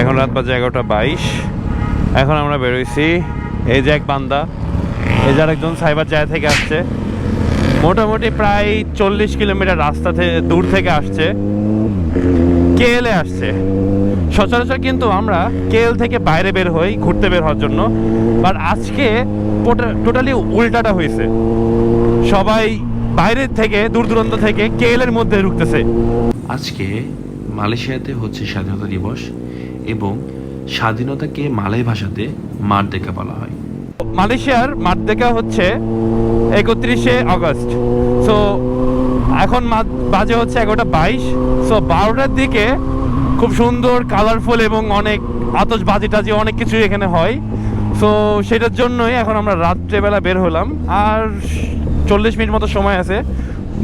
এখন রাত বাজে এগারোটা বাইশ। এখন আমরা বেরোইছি। এই যে এক বান্দা, এই যে আরেকজন সাইবার জায়গা থেকে আসছে। মোটামুটি প্রায় চল্লিশ কিলোমিটার রাস্তা দূর থেকে আসছে। কেলে আসছে। সচরাচর কিন্তু আমরা কেল থেকে বাইরে বের হই ঘুরতে বের হওয়ার জন্য। বাট আজকে টোটালি উল্টাটা হয়েছে সবাই বাইরের থেকে দূর দূরান্ত থেকে কেএল এর মধ্যে ঢুকতেছে। আজকে মালয়েশিয়াতে হচ্ছে স্বাধীনতা দিবস এবং স্বাধীনতাকে মালয় ভাষাতে মারদেকা বলা হয়। মালয়েশিয়ার মাদ্দেকা হচ্ছে একত্রিশে আগস্ট। সো এখন বাজে হচ্ছে এগারোটা বাইশ। সো বারোটার দিকে খুব সুন্দর কালারফুল এবং অনেক আতশবাজি টাজি অনেক কিছু এখানে হয়। সো সেটার জন্যই এখন আমরা রাত্রেবেলা বের হলাম। আর চল্লিশ মিনিট মতো সময় আছে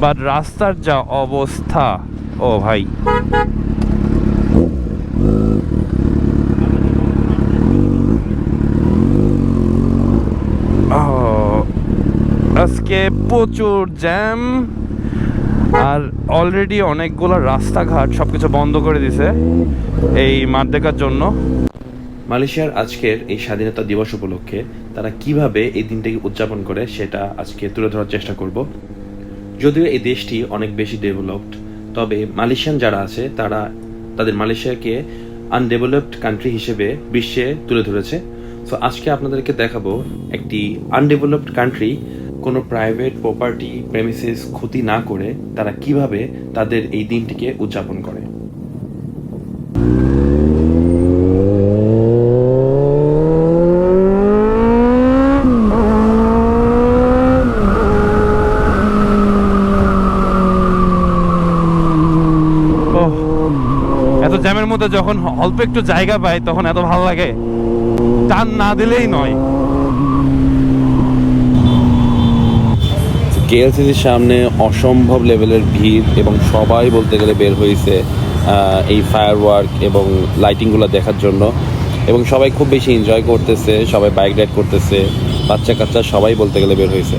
বাট রাস্তার যা অবস্থা, ও ভাই। আজকে প্রচুর জ্যাম, আর অলরেডি অনেকগুলো রাস্তাঘাট সবকিছু বন্ধ করে দিছে এই মাঠ দেখার জন্য। মালয়েশিয়ার আজকের এই স্বাধীনতা দিবস উপলক্ষে তারা কীভাবে এই দিনটাকে উদযাপন করে সেটা আজকে তুলে ধরার চেষ্টা করব। যদিও এই দেশটি অনেক বেশি ডেভেলপড, তবে মালয়েশিয়ান যারা আছে, তারা তাদের মালয়েশিয়াকে আনডেভেলপড কান্ট্রি হিসেবে বিশ্বে তুলে ধরেছে। সো আজকে আপনাদেরকে দেখাবো একটি আনডেভেলপড কান্ট্রি কোনো প্রাইভেট প্রপার্টি প্রেমিসিস ক্ষতি না করে তারা কীভাবে তাদের এই দিনটিকে উদযাপন করে ওহ, এত জ্যামের মধ্যে যখন অল্প একটু জায়গা পাই, তখন এত ভালো লাগে। টান না দিলেই নয়। কেএলসিসির সামনে অসম্ভব লেভেলের ভিড় এবং সবাই বলতে গেলে বের হয়েছে এই ফায়ার ওয়ার্ক এবং লাইটিংগুলো দেখার জন্য। এবং সবাই খুব বেশি এনজয় করতেছে, সবাই বাইক রাইড করতেছে বাচ্চা কাচ্চা সবাই বলতে গেলে বের হয়েছে।